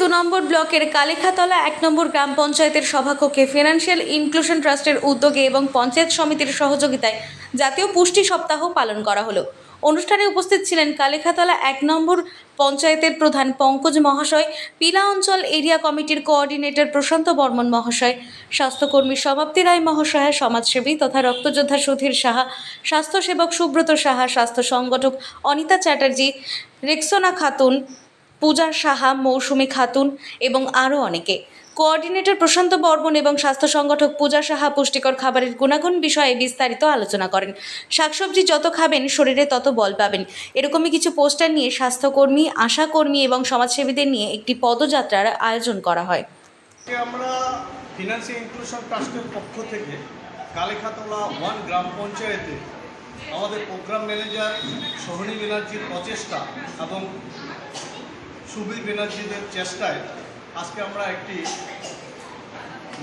দু নম্বর ব্লকের কালেখাতলা এক নম্বর গ্রাম পঞ্চায়েতের সভাকক্ষে ফিনান্সিয়াল ইনক্লুশন ট্রাস্টের উদ্যোগে এবং পঞ্চায়েত সমিতির সহযোগিতায় জাতীয় পুষ্টি সপ্তাহ পালন করা হলো। অনুষ্ঠানে উপস্থিত ছিলেন কালেখাতলা এক নম্বর পঞ্চায়েতের প্রধান পঙ্কজ মহাশয়, পিলা অঞ্চল এরিয়া কমিটির কোঅর্ডিনেটর প্রশান্ত বর্মন মহাশয়, স্বাস্থ্যকর্মী সমাপ্তি রায় মহাশয়া, সমাজসেবী তথা রক্তযোদ্ধা সুধীর সাহা, স্বাস্থ্যসেবক সুব্রত সাহা, স্বাস্থ্য সংগঠক অনিতা চ্যাটার্জি, রেক্সোনা খাতুন পূজা সাহা, মৌসুমী খাতুন এবং আরও অনেকে। কোঅর্ডিনেটর প্রশান্ত বর্মন এবং স্বাস্থ্য সংগঠক পূজা সাহা পুষ্টিকর খাবারের গুণাগুণ বিষয়ে বিস্তারিত আলোচনা করেন। শাকসবজি যত খাবেন, শরীরে তত বল পাবেন। এরকমই কিছু পোস্টার নিয়ে স্বাস্থ্যকর্মী, আশাকর্মী এবং সমাজসেবীদের নিয়ে একটি পদযাত্রার আয়োজন করা হয়। আমরা ফিনান্সিয়াল ইনক্লুশন ট্রাস্টের পক্ষ থেকে ওয়ান গ্রাম পঞ্চায়েতে আমাদের প্রোগ্রাম ম্যানেজার সোহনী ব্যানার্জির প্রচেষ্টা এবং সুবীর ব্যানার্জিদের চেষ্টায় আজকে আমরা একটি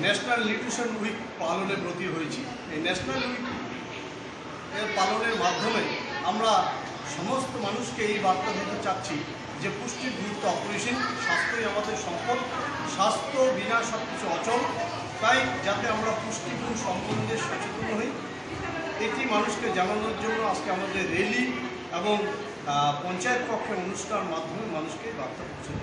ন্যাশনাল নিউট্রিশন উইক পালনে ব্রতী হয়েছি। এই ন্যাশনাল উইক এর পালনের মাধ্যমে আমরা সমস্ত মানুষকে এই বার্তা দিতে চাচ্ছি যে পুষ্টির গুরুত্ব, অপরিসীম, স্বাস্থ্যই আমাদের সম্পদ, স্বাস্থ্য বিনা সব কিছু অচল। তাই যাতে আমরা পুষ্টিগুণ সম্বন্ধে সচেতন হই, এটি মানুষকে জানানোর জন্য আজকে আমাদের রেলি এবং পঞ্চায়েত কক্ষে অনুষ্ঠান মাধ্যমে মানুষকে বার্তা পৌঁছে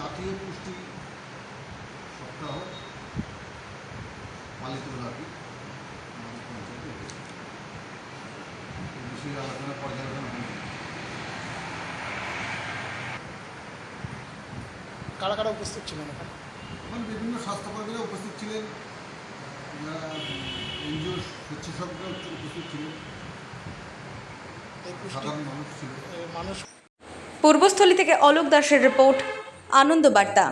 জাতীয় পুষ্টি আর কি বিষয়ে আলোচনা পর্যালোচনা কারা কারা উপস্থিত ছিলেন ওখানে এবং বিভিন্ন স্বাস্থ্যকর্মীরা উপস্থিত ছিলেন। এনজিও স্বেচ্ছাসেবকরা উপস্থিত ছিলেন। সাধারণ মানুষ ছিল। মানুষ পূর্বস্থলী থেকে অলোক দাসের রিপোর্ট আনন্দ বার্তা।